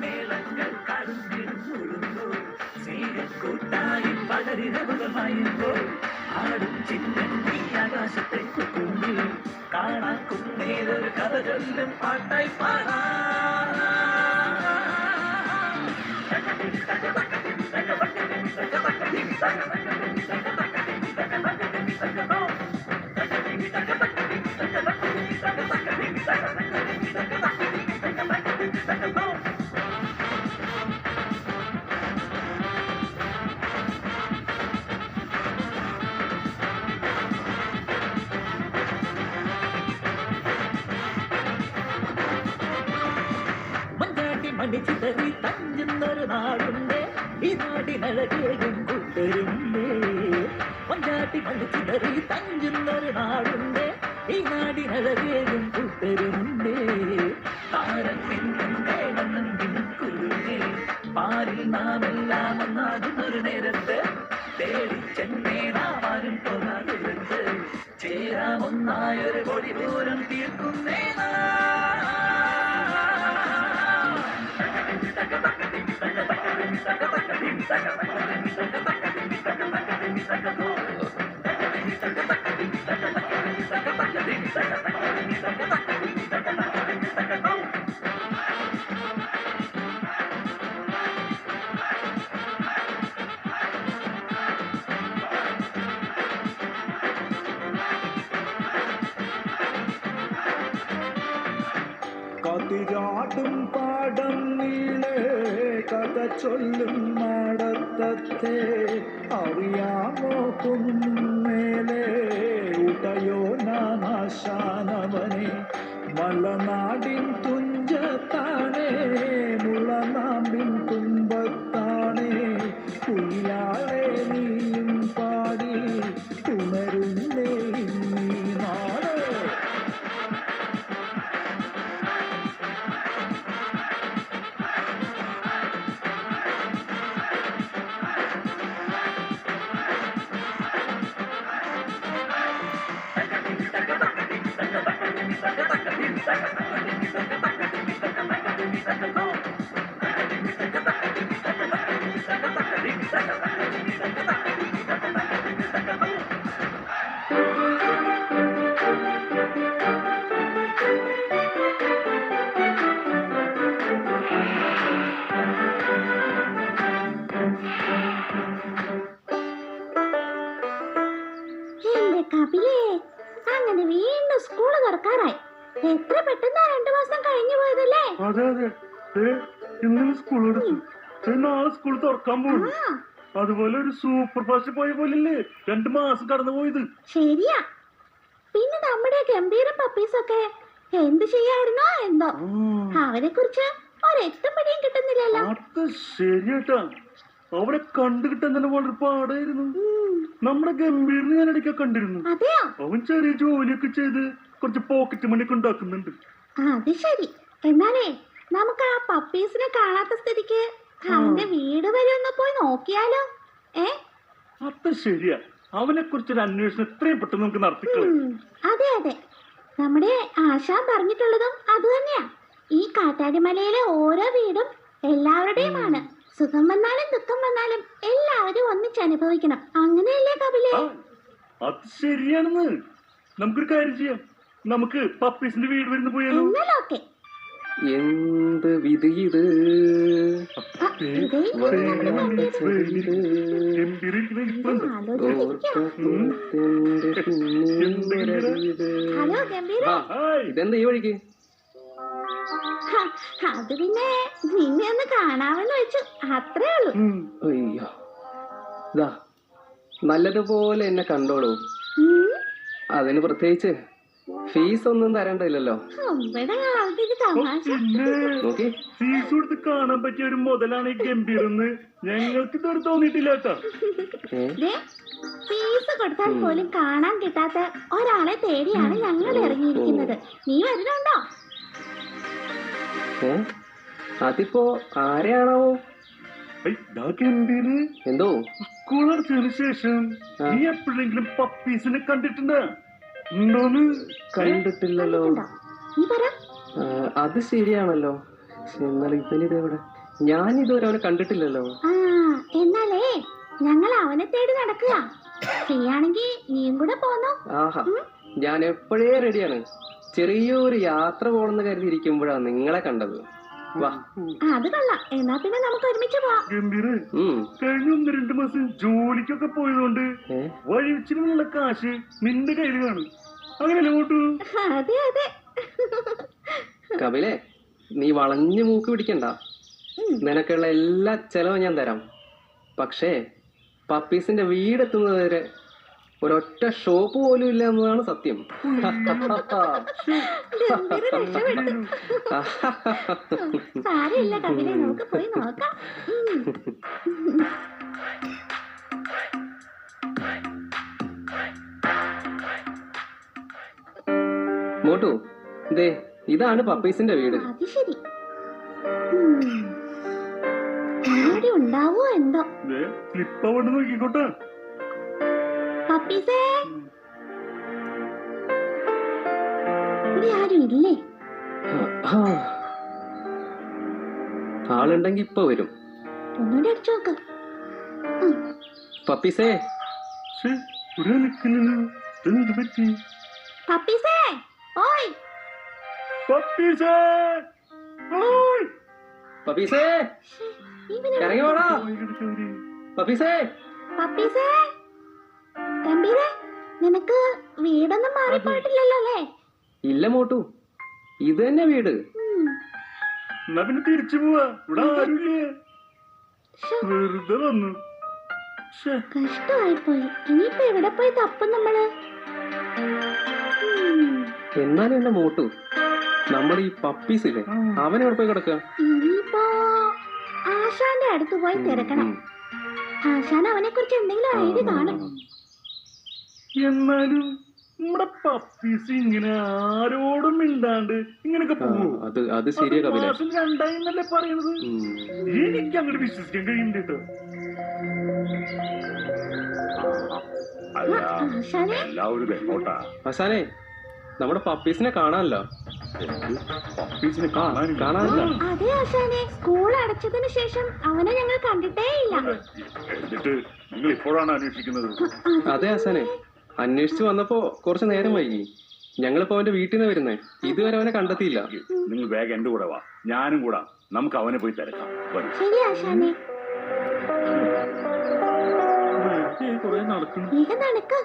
மேலங்கள் கருந்தில் முழுந்தோ சேர கூட்டாய் பலரிரவுகள் வாயிருந்தோம் ஆடும் சின்ன நீ ஆகாசத்தை கூம்பி காணாக்கும் மேலொரு கதை சொல்லும் பாட்டாய் பாடா Thank you. മണിച്ചിതറി തഞ്ചുന്നൊരു നാടുണ്ട്. ഈ നാടിനഴകേയും കൂട്ടരുണ്ട്. മഞ്ഞാട്ടി മണിച്ചിതറി തഞ്ചുന്നൊരു നാടുണ്ട്. ഈ നാടിനഴകേയും കൂട്ടരുണ്ട്. താരം നിന്നും കേടന്നും ദിനക്കുരുന്നേ പാലിൽ നാം എല്ലാം ഒന്നാകുന്നൊരു നേരത്ത് തേടി ചെന്നേ നാം ആരും ചേരാമൊന്നായൊരു കൊടി ദൂരം തീർക്കുന്നേ. Thank you. കതിരാടും പാടം നീളെ കഥ ചൊല്ലും നടത്തത്തെ അറിയാമോ കുന്നേലെ ഉടയോ നാശാനവനെ മലനാടിൻ തുറക്കാൻ അതുപോലെ ഒരു സൂപ്പർ ഫാസ്റ്റ് പോയ പോലില്ലേ? രണ്ടു മാസം കടന്നു പോയത്. ശരിയാ. പിന്നെ നമ്മുടെ ഗംഭീര പപ്പീസൊക്കെ എന്ത് ചെയ്യായിരുന്നോ എന്തോ. അവരെ കുറിച്ച് ഒരെത്തും പിടിയും കിട്ടുന്നില്ലല്ലോ. അത് ശരിയാട്ടാ. അവരെ കണ്ടു കിട്ടാൻ തന്നെ വളരെ പാടായിരുന്നു. നമ്മുടെ ഗംഭീറിന് ഞാൻ ഇടയ്ക്ക് കണ്ടിരുന്നു. അവൻ ചെറിയ ജോലിയൊക്കെ ചെയ്ത് കുറച്ച് പോക്കറ്റ് മണിയൊക്കെ ഉണ്ടാക്കുന്നുണ്ട്. അത് ശരി. എന്നാലേ നമുക്ക് ആ പപ്പീസിനെ കാണാത്ത സ്ഥിതിക്ക് അവന്റെ വീട് വരെ ഒന്ന് പോയി നോക്കിയാലോ? ഏ? അത് ശരിയാ. അവനെ കുറിച്ചൊരു അന്വേഷണം എത്രയും പെട്ടെന്ന് നമുക്ക് നടത്തിക്കളയും ഉം, അതെ അതെ. നമ്മുടെ ആശാൻ പറഞ്ഞിട്ടുള്ളതും അത് തന്നെയാ. ഈ കാറ്റാടിമലയിലെ ഓരോ വീടും എല്ലാവരുടെയുമാണ്. സുഖം വന്നാലും ദുഃഖം വന്നാലും എല്ലാവരും ഒന്നിച്ച് അനുഭവിക്കണം. അങ്ങനെയല്ലേ കപിലേ? അത് ശരിയാണെന്ന്. നമുക്കൊരു കാര്യം ചെയ്യാം. നമുക്ക് പപ്പീസിന്റെ വീട് വരുന്ന പോയാലോ? എന്നാലൊക്കെ എന്ത് വിധി ഇത്? ഇതെന്താ ഈ വഴിക്ക്? അത് പിന്നെ നിന്നെ ഒന്ന് കാണാമെന്ന് വെച്ചു. അത്രേ ഉള്ളൂ. അയ്യോ. ഇതാ നല്ലതുപോലെ എന്നെ കണ്ടോളൂ. അതിന് പ്രത്യേകിച്ച് ഫീസ് ഒന്നും തരേണ്ടതില്ലല്ലോ നോക്കി. ഫീസ് കൊടുത്ത് കാണാൻ പറ്റിയ ഒരു മുതലാണ് ഈ ഗംഭീരെന്ന് ഞങ്ങൾക്ക് ഇതൊരു തോന്നിയിട്ടില്ല കേട്ടാ. ഫീസ് കൊടുത്താൽ പോലും കാണാൻ കിട്ടാത്ത ഒരാളെ തേടിയാണ് ഞങ്ങൾ ഇറങ്ങിയിരിക്കുന്നത്. നീ വരുന്നുണ്ടോ? അതിപ്പോ ആരെയാണോ എന്തോ? സ്കൂൾ അടച്ചതിന് ശേഷം നീ എപ്പോഴെങ്കിലും പപ്പീസിനെ കണ്ടിട്ടുണ്ടോ? ഉണ്ടോന്ന് കണ്ടിട്ടില്ലല്ലോ. നീ പറ. അത് ശരിയാണല്ലോ. എന്നാൽ ഇവനിത് ഇതെവിടെ ഞാൻ ഇതുവരെ അവനെ കണ്ടിട്ടില്ലല്ലോ. ആ എന്നാലേ ഞങ്ങൾ അവനെ തേടി നടക്കുക. ഫ്രീയാണെങ്കിൽ നീയും കൂടെ പോന്നോ. ആഹാ ഞാൻ എപ്പോഴേ റെഡിയാണ്. ചെറിയൊരു യാത്ര പോണെന്ന് കരുതി ഇരിക്കുമ്പോഴാണ് നിങ്ങളെ കണ്ടത്. വാ. ആ, അത് കൊള്ളാം. എന്നാ പിന്നെ നമുക്ക് ഒരുമിച്ച് പോവാം. കഴിഞ്ഞ ഒന്ന് രണ്ടു മാസം ജോലിക്കൊക്കെ പോയതുകൊണ്ട് വഴി വഴിച്ചിനുള്ള കാശ് നിന്റെ കയ്യിൽ കാണും അങ്ങനെയല്ലേ മോട്ടു അതെ അതെ. കപിലെ നീ വളഞ്ഞു മൂക്ക് പിടിക്കണ്ട. നിനക്കുള്ള എല്ലാ ചെലവും ഞാൻ തരാം. പക്ഷേ പപ്പീസിന്റെ വീടെത്തുന്നത് വരെ ഒരൊറ്റ ഷോപ്പ് പോലും ഇല്ല എന്നതാണ് സത്യം സാരമില്ല നമുക്ക് പോയി നോക്കാം. മോട്ടു ദേ ഇതാണ് പപ്പീസിന്റെ വീട്. അത് ശരി. ഇവിടെ ഉണ്ടാവോ എന്തോ? അവിടെ നോക്കിക്കോട്ടെ. പപ്പീസേ? ഇവിടെ ആരും ഇല്ലേ. ആളുണ്ടെങ്കി ഇപ്പൊ വരും. ഒന്നുകൂടി അടിച്ചു നോക്ക്. പപ്പീസേ. ഇവിടെ പപ്പീസേ ഓയ്. പപ്പീസേ! പപ്പീസേ. ഇറങ്ങി കിടക്കവര്. പപ്പീസേ. പപ്പീസേ. ഗംഭീരേ നിനക്ക് വീടൊന്നും മാറിപ്പോയിട്ടില്ലല്ലോ അല്ലേ? ഇല്ല മോട്ടു. ഇത് തന്നെ വീട്. എന്നാ പിന്നെ തിരിച്ചു പോവാ. ഇവിടെ ആരുമില്ലേ? വെറുതെ വന്നു. കഷ്ടമായി പോയി ഇനിയിപ്പോ എവിടെ പോയി തപ്പും നമ്മൾ. എന്നാലും എന്റെ മോട്ടു. നമ്മുടെ ഈ പപ്പീസ് ഇല്ലേ അവൻ എവിടെ പോയി കിടക്കുക? ഇനിയിപ്പോ ആശാന്റെ അടുത്ത് പോയി തിരക്കണം. ഉം. ആശാൻ അവനെ കുറിച്ച് എന്തെങ്കിലും ഐഡിയ കാണും. എന്നാലും നമ്മുടെ പപ്പീസ് ഇങ്ങനെ ആരോടും മിണ്ടാണ്ട് ഇങ്ങനൊക്കെ പോകും. അത് അത് ശരിയാ അത് കപില. മാസം രണ്ടായി എന്നല്ലേ പറയണത്? എനിക്ക് അങ്ങോട്ട് വിശ്വസിക്കാൻ കഴിയുന്നുണ്ട് കേട്ടോ. അല്ല ആശാനെ? എല്ലാവരും എങ്ങോട്ടാ ആശാനെ നമ്മുടെ പപ്പീസിനെ കാണാനല്ലോ. പപ്പീസിനെ കാണാനില്ല. അതെ ആശാനെ. സ്കൂൾ അടച്ചതിന് ശേഷം അവനെ ഞങ്ങൾ കണ്ടിട്ടേ ഇല്ല. എന്നിട്ട് നിങ്ങൾ ഇപ്പോഴാണ് അന്വേഷിക്കുന്നത്? അതെ. ആശാനെ. അന്വേഷിച്ചു വന്നപ്പോ കുറച്ച് നേരം വൈകി. ഞങ്ങളിപ്പോ അവന്റെ വീട്ടിൽ നിന്ന് വരുന്നേ. ഇതുവരെ അവനെ കണ്ടെത്തിയില്ല. നിങ്ങൾ വേഗം എന്റെ കൂടെ വാ. ഞാനും കൂടാ. നമുക്ക് അവനെ പോയി തിരക്കാം. ശരി ആശാനെ. നടക്ക്.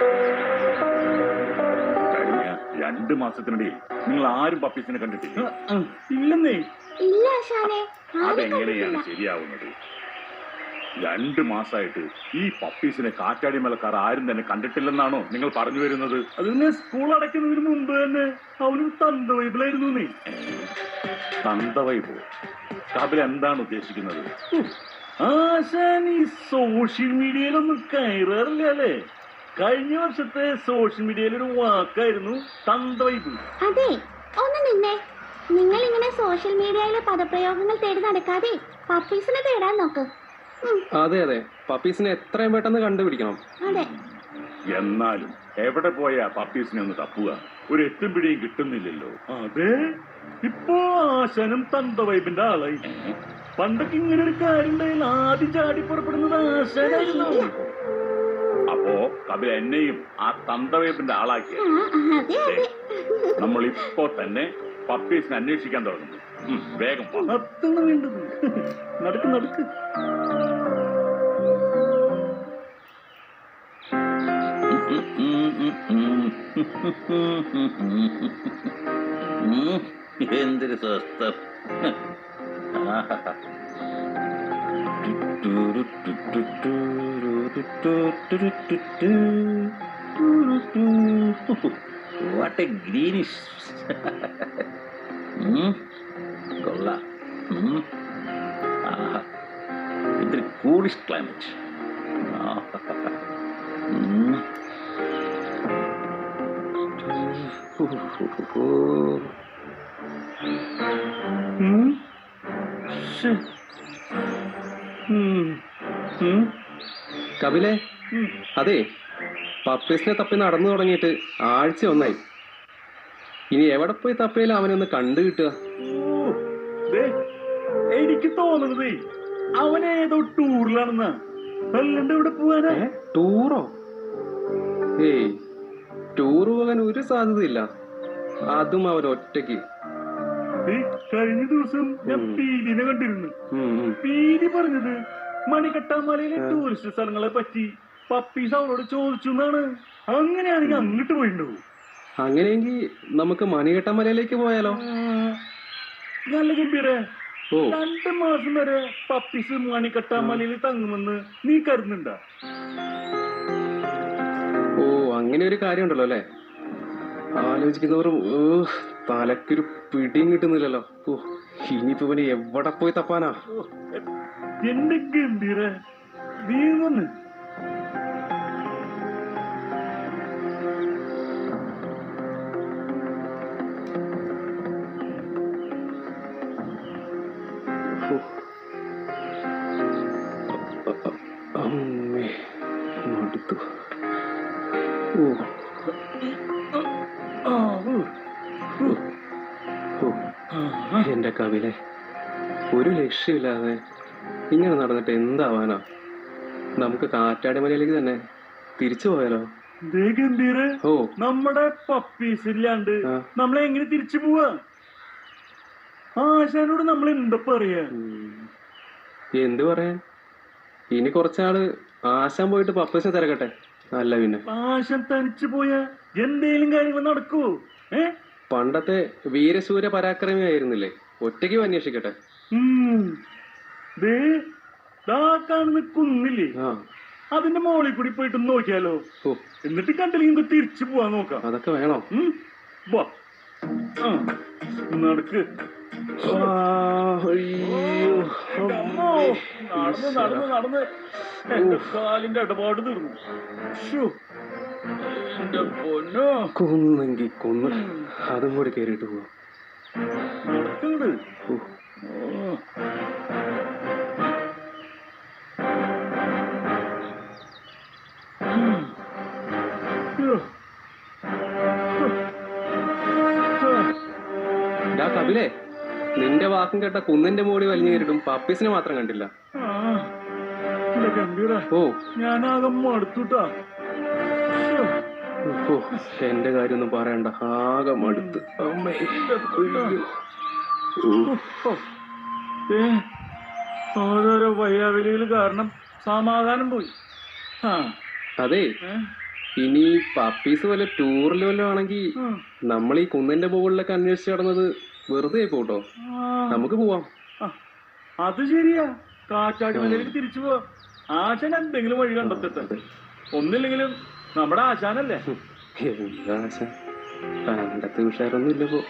കഴിഞ്ഞ രണ്ട് മാസത്തിനിടയിൽ നിങ്ങൾ ആരും പപ്പീസിനെ കണ്ടിട്ടില്ല. ഇല്ലെന്നേ. ഇല്ല ആശാനെ അതെങ്ങനെയാണ് ശരിയാവുന്നത്? രണ്ട് മാസമായിട്ട് ഈ പപ്പീസിനെ കാറ്റാടി മലക്കാർ ആരും തന്നെ കണ്ടിട്ടില്ലെന്നാണോ നിങ്ങൾ പറഞ്ഞു വരുന്നത്? അത് സ്കൂൾ അടയ്ക്കുന്നതിന് മുമ്പ് തന്നെ അവന് തന്ത വൈബിളായിരുന്നു നീ തന്തവൈബോ? കപിൽ എന്താണ് ഉദ്ദേശിക്കുന്നത്? ആശാൻ ഈ സോഷ്യൽ മീഡിയയിലൊന്നും കയറാറില്ല അല്ലേ? കഴിഞ്ഞ വർഷത്തെ സോഷ്യൽ മീഡിയയിൽ ഒരു വാക്കായിരുന്നു തന്ത വൈബ് അതെ ഒന്ന് നിന്നെ. നിങ്ങൾ ഇങ്ങനെ സോഷ്യൽ മീഡിയയിലെ പദപ്രയോഗങ്ങൾ തേടി നടക്കാതെ പപ്പീസിനെ തേടാൻ നോക്ക്. അതെ അതെ. പപ്പീസിനെ എത്രയും പെട്ടെന്ന് കണ്ടുപിടിക്കണം. അതെ. എന്നാലും എവിടെ പോയാ പപ്പീസിനെ ഒന്ന് തപ്പുക? ഒരു എത്തും പിടിയും കിട്ടുന്നില്ലല്ലോ. അതെ. ഇപ്പോ ആശാനും തന്ത വൈബിന്റെ ആളായി. പണ്ടൊക്കെ ഇങ്ങനെ ഒരു കാര്യം ആദ്യം ചാടി പുറപ്പെടുന്നത് ആശാനായിരുന്നു. കപിൽ എന്നെയും ആ തന്തവൈപ്പിന്റെ ആളാക്കി ആ അതെ അതെ നമ്മൾ ഇപ്പോ തന്നെ പപ്പീസിനെ അന്വേഷിക്കാൻ തുടങ്ങുന്നു വേഗം നടക്ക് നടക്ക് എന്തൊരു സ്വസ്ഥം what a greenish hmm golla hmm ah it's the coolest climate hmm hmm കപിലെ. അതെ പപ്പീസിനെ തപ്പി നടന്നു തുടങ്ങിയിട്ട് ആഴ്ച ഒന്നായി. ഇനി എവിടെ പോയി തപ്പയില്ല അവനൊന്ന് കണ്ടു കിട്ടുക? എനിക്ക് തോന്നുന്നത് അവൻ ഏതോ ടൂറിലാണെന്ന്. ഇവിടെ പോവാനാ? ടൂറോ? ഏയ് ടൂർ പോകാൻ ഒരു സാധ്യതയില്ല. അതും അവൻ ഒറ്റയ്ക്ക്. കഴിഞ്ഞ ദിവസം ഞാൻ. പീലിനെ കണ്ടിരുന്നു. പീലി പറഞ്ഞത് മണിക്കട്ടാമലയിലെ ടൂറിസ്റ്റ് സ്ഥലങ്ങളെ പറ്റി പപ്പീസ് അവളോട് ചോദിച്ചു എന്നാണ്. അങ്ങനെയാണെങ്കിൽ അങ്ങോട്ട് പോയിട്ടുണ്ടാവും അങ്ങനെയെങ്കിൽ നമുക്ക് മണികെട്ടമലയിലേക്ക് പോയാലോ? നല്ല ഗംഭീരെ. രണ്ട് മാസം വരെ പപ്പീസ് മണിക്കട്ടാമലയിൽ തങ്ങുമെന്ന് നീ കരുതുന്നുണ്ടോ? ഓ അങ്ങനെ ഒരു കാര്യം ഉണ്ടല്ലോ അല്ലേ? ആലോചിക്കുന്നവർ തലക്കൊരു പിടിയും കിട്ടുന്നില്ലല്ലോ. ഓ ഇനിയിപ്പോ ഇവന് എവിടെ പോയി തപ്പാനാ? എന്തൊക്കെ ഒരു ലക്ഷ്യമില്ലാതെ ഇങ്ങനെ നടന്നിട്ട് എന്താവാനോ? നമുക്ക് കാറ്റാടി മലയിലേക്ക് തന്നെ തിരിച്ചു പോയാലോ? ഓ. നമ്മുടെ പപ്പീസ് ഇല്ലാണ്ട് നമ്മളെ എങ്ങനെ തിരിച്ചു പോവാ? ആശാനോട് നമ്മൾ എന്താ പറയാ. എന്ത് പറയാൻ? ഇനി കുറച്ചാൾ ആശാൻ പോയിട്ട് പപ്പീസിനെ തിരക്കട്ടെ. അല്ല പിന്നെ. ആശാൻ തനിച്ചു പോയ എന്തേലും കാര്യങ്ങൾ നടക്കുവോ? ഏ? പണ്ടത്തെ വീരസൂര്യ പരാക്രമി ആയിരുന്നില്ലേ ഒറ്റയ്ക്ക് അന്വേഷിക്കട്ടെ. കാണുന്ന കുന്നില്ലേ? അതിന്റെ മോളിൽ കൂടി പോയിട്ട് നോക്കിയാലോ? എന്നിട്ട് കണ്ടില്ലെങ്കിൽ തിരിച്ചു പോവാൻ നോക്കാം. അതൊക്കെ വേണോ? നടക്ക്. നടന്ന് നടന്ന് നടന്ന്. എന്റെ കാലിന്റെ ഇടപാട് തീർന്നു. എന്റെ പൊന്നോ. കൊന്നെങ്കി കൊന്ന്. അതും കൂടി കയറിയിട്ട് പോവാം. ഡാ കപിലേ നിന്റെ വാക്കും കേട്ട കുന്നിന്റെ മോടി വലിഞ്ഞു നേരിടും പപ്പീസിനെ മാത്രം കണ്ടില്ല. ഓ. ഞാനാകെ മടുത്തുട്ടാ. ശ്ശോ, ഓ എന്റെ കാര്യമൊന്നും പറയണ്ട ആകെ മടുത്ത്. അമ്മേ ഏ, ഓരോരോ വയ്യാവലികൾ കാരണം സമാധാനം പോയി. ആ. അതെ. ഏ, ഇനി പപ്പീസ് വല്ല ടൂറിൽ വല്ലതും ആണെങ്കിൽ. നമ്മൾ ഈ കുന്നിന്റെ മുകളിലൊക്കെ അന്വേഷിച്ച് നടന്നത് വെറുതെ പോട്ടോ. ആ, നമുക്ക് പോവാം. ആ, അത് ശരിയാ. കാറ്റാടി മലയിലേക്ക് തിരിച്ചു പോവാ ആശാൻ എന്തെങ്കിലും വഴി കണ്ടെത്തട്ടെ. ഒന്നില്ലെങ്കിലും നമ്മുടെ ആശാനല്ലേ? എന്താ ആശാ പണ്ടത്തെ ഉഷാറൊന്നും ഇല്ലപ്പോ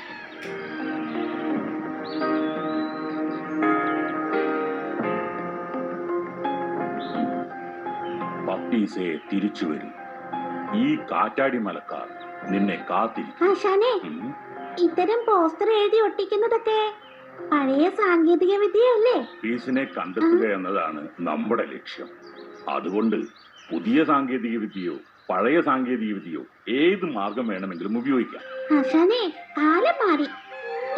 പപ്പീസെ തിരിച്ചു വരും. ഈ കാറ്റാടി മലക്കാർ നിന്നെ കാത്തിരിക്കും. ഇത്തരം പോസ്റ്റർ എഴുതി ഒട്ടിക്കുന്നതൊക്കെ പഴയ സാങ്കേതിക വിദ്യയല്ലേ? പീസിനെ കണ്ടെത്തുക എന്നതാണ് നമ്മുടെ ലക്ഷ്യം. അതുകൊണ്ട് പുതിയ സാങ്കേതിക വിദ്യയോ പഴയ സാങ്കേതിക വിദ്യയോ ഏത് മാർഗം വേണമെങ്കിലും ഉപയോഗിക്കാം. ആശാനെ കാലം മാറി.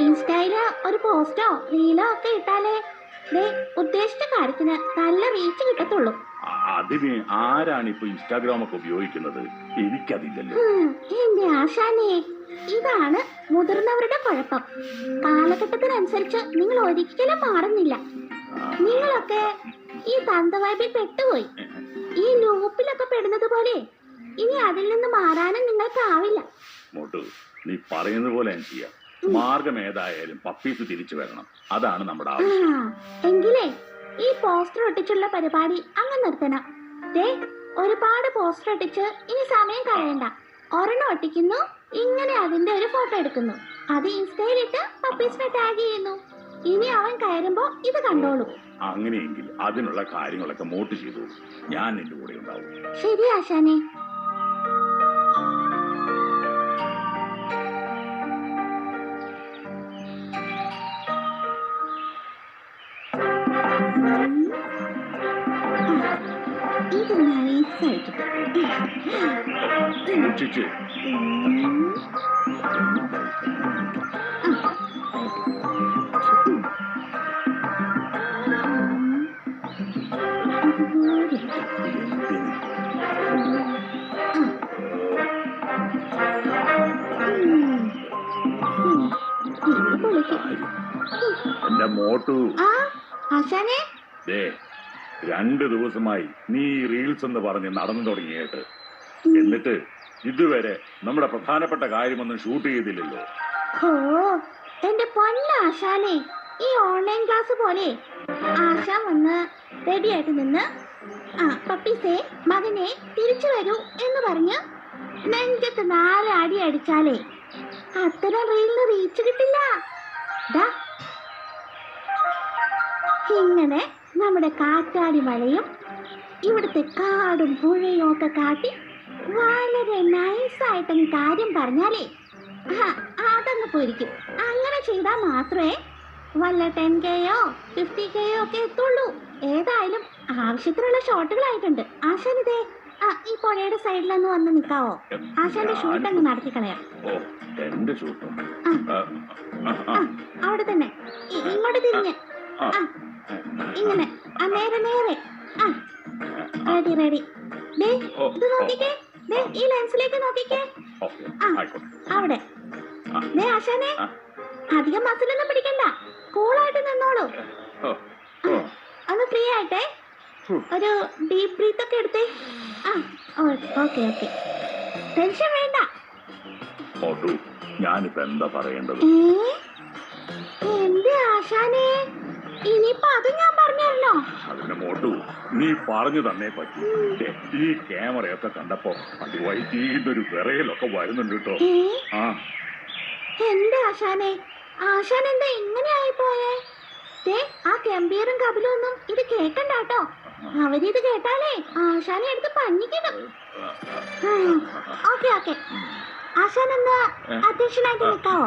ഇൻസ്റ്റയിൽ ഒരു പോസ്റ്റോ റീലോ ഒക്കെ ഇട്ടാലേ ഉദ്ദേശിച്ച കാര്യത്തിന് നല്ല റീച്ച് കിട്ടത്തുള്ളൂ. അതിന് ആരാണ് ഇപ്പൊ ഇൻസ്റ്റാഗ്രാം ഒക്കെ ഉപയോഗിക്കുന്നത്? എനിക്കതില്ലല്ലോ. ഹും, എന്റെ ആശാനെ ഇതാണ് മുതിർന്നവരുടെ കുഴപ്പം. കാലഘട്ടത്തിനനുസരിച്ച് നിങ്ങൾ ഒരിക്കലും മാറുന്നില്ല. നിങ്ങളൊക്കെ ഈ തന്തവായ്പിൽ പെട്ടുപോയി. ഈ ലൂപ്പിലൊക്കെ പെടുന്നത് പോലെ ഇനി അതിൽ നിന്ന് മാറാനും നിങ്ങൾക്കാവില്ല മോട്ടു നീ പറയുന്ന പോലെ ഞാൻ ചെയ്യാം. മാർഗം ഏതായാലും പപ്പീസ് തിരിച്ചു വരണം. അതാണ് നമ്മുടെ ആവശ്യം. എങ്കിലേ ഈ പോസ്റ്റർ ഒട്ടിച്ചുള്ള പരിപാടി അങ്ങ് നിർത്തണം. ദേ ഒരുപാട് പോസ്റ്റർ ഒട്ടിച്ച് ഇനി സമയം കളയണ്ട. ഒരെണ്ണം ഒട്ടിക്കുന്നു ഇങ്ങനെ അതിന്റെ ഒരു ഫോട്ടോ എടുക്കുന്നു. അത് ഇൻസ്റ്റയിലിട്ട് പപ്പീസിനെ ടാഗ് ചെയ്യുന്നു. ഇനി അവൻ കയറുമ്പോ ഇത് കണ്ടോളൂ. അങ്ങനെയെങ്കിൽ അതിനുള്ള കാര്യങ്ങളൊക്കെ മോട്ട് ചെയ്തു. ഞാൻ നിന്റെ കൂടെ ഉണ്ടാവും. ശരി ആശാനെ. സൂക്ഷിച്ച് എന്റെ മോട്ടു ആശാനെ രണ്ട് ദിവസമായി നീ റീൽസ് എന്ന് പറഞ്ഞ് നടന്നു തുടങ്ങിയിട്ട്. എന്നിട്ട് ഇതുവരെ നമ്മുടെ പ്രധാനപ്പെട്ട കാര്യമൊന്നും ഷൂട്ട് ചെയ്തില്ലല്ലോ. ഓ എന്റെ പൊന്ന ആശാനെ ഈ ഓൺലൈൻ ക്ലാസ് പോലെ ആശാ വന്ന് റെഡിയായിട്ട് നിന്ന് ആ പപ്പീസേ മകനെ തിരിച്ചു വരൂ എന്ന് പറഞ്ഞ് നെഞ്ചത്ത് നാല് അടി അടിച്ചാലേ അത്തരം റീലിന് റീച്ച് കിട്ടില്ല. ഇങ്ങനെ നമ്മുടെ കാറ്റാടി വലയും ഇവിടുത്തെ കാടും പുഴയും ഒക്കെ കാട്ടി വളരെ നൈസായിട്ടങ്ങ് കാര്യം പറഞ്ഞാലേ. അതങ്ങ് പൊരിക്കും. അങ്ങനെ ചെയ്താൽ മാത്രമേ വല്ല ടെൻ കെയോ ഫിഫ്റ്റി കെയോ ഒക്കെ എത്തുള്ളൂ. ഏതായാലും ആവശ്യത്തിനുള്ള ഷോട്ടുകളായിട്ടുണ്ട്. ആശാനിതേ ആ ഈ പുഴയുടെ സൈഡിലൊന്ന് വന്ന് നിൽക്കാവോ? ആശാന്റെ ഷൂട്ട് അങ്ങ് നടത്തി കളയാം അവിടെ തന്നെ. ഇങ്ങോട്ട് തിരിഞ്ഞ്. ആ. ഇങ്ങനെ. ആ നേരെ നേരെ. ആ റെഡി റെഡി ദേ ഇത് നോക്കിക്കേ. ദേ ഈ ലെൻസിലേക്ക് നോക്കിക്കേ. ആ. അവിടെ. ദേ ആശാനെ അധികം മസിലൊന്നും പിടിക്കണ്ട. കൂളായിട്ട് നിന്നോളൂ. ഒന്ന് ഫ്രീ ആയിട്ടെ. ഒരു ഡീപ് ബ്രീത്ത് ഒക്കെ എടുത്തേ. ആ ഓക്കെ ഓക്കെ ടെൻഷൻ വേണ്ട. ഞാനിപ്പോ എന്താ പറയേണ്ടത്? എന്റെ ആശാനെ? ഇനിയിപ്പോ അത് ഞാൻ പറഞ്ഞല്ലോ. അതിന്റെ മോട്ടു നീ പറഞ്ഞു തന്നെ പറ്റി. ഈ ക്യാമറയൊക്കെ കണ്ടപ്പോ അത് വൈകിട്ടൊരു വിറയലൊക്കെ വരുന്നുണ്ട് കേട്ടോ. ആ. എന്റെ ആശാനെ? ആശാൻ എന്താ ഇങ്ങനെ ആയിപ്പോയേ ദേ ആ ഗംഭീറും കപിലും ഒന്നും ഇത് കേക്കണ്ട കേട്ടോ. അവരിത് കേട്ടാലേ ആശാനെ എടുത്ത് പഞ്ഞിക്കണം. Okay okay. ആശാൻ എന്താ അധ്യക്ഷനായിട്ട് നിൽക്കാവോ